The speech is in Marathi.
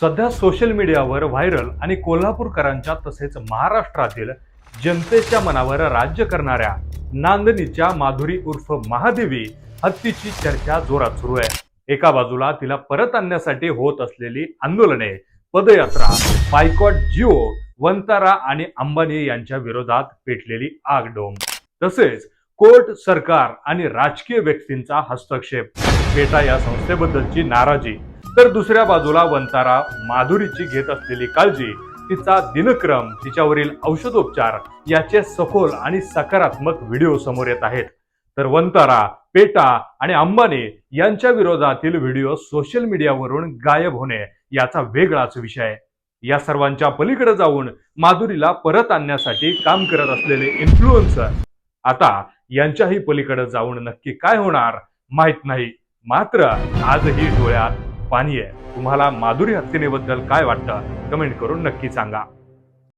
सध्या सोशल मीडियावर व्हायरल आणि कोल्हापूरकरांच्या तसेच महाराष्ट्रातील जनतेच्या मनावर राज्य करणाऱ्या नांदणीच्या माधुरी उर्फ महादेवी हत्तीची चर्चा जोरात सुरू आहे. एका बाजूला तिला परत आणण्यासाठी होत असलेली आंदोलने पदयात्रा बायकॉट जिओ वंतारा आणि अंबानी यांच्या विरोधात पेटलेली आगडोम. तसेच कोर्ट सरकार आणि राजकीय व्यक्तींचा हस्तक्षेप. पेटा या संस्थेबद्दलची नाराजी तर दुसऱ्या बाजूला वंतारा माधुरीची घेत असलेली काळजी तिचा दिनक्रम तिच्यावरील औषधोपचार याचे सखोल आणि सकारात्मक व्हिडिओ समोर येत आहेत. तर वंतारा पेटा आणि अंबानी यांच्या विरोधातील व्हिडिओ सोशल मीडियावरून गायब होणे याचा वेगळाच विषय आहे. या सर्वांच्या पलीकडे जाऊन माधुरीला परत आणण्यासाठी काम करत असलेले इन्फ्लुएन्सर आता यांच्याही पलीकडे जाऊन नक्की काय होणार माहीत नाही. मात्र आजही डोळ्यात पाणी आहे तुम्हाला माधुरी हत्तीनेबद्दल काय वाटतं? कमेंट करून नक्की सांगा.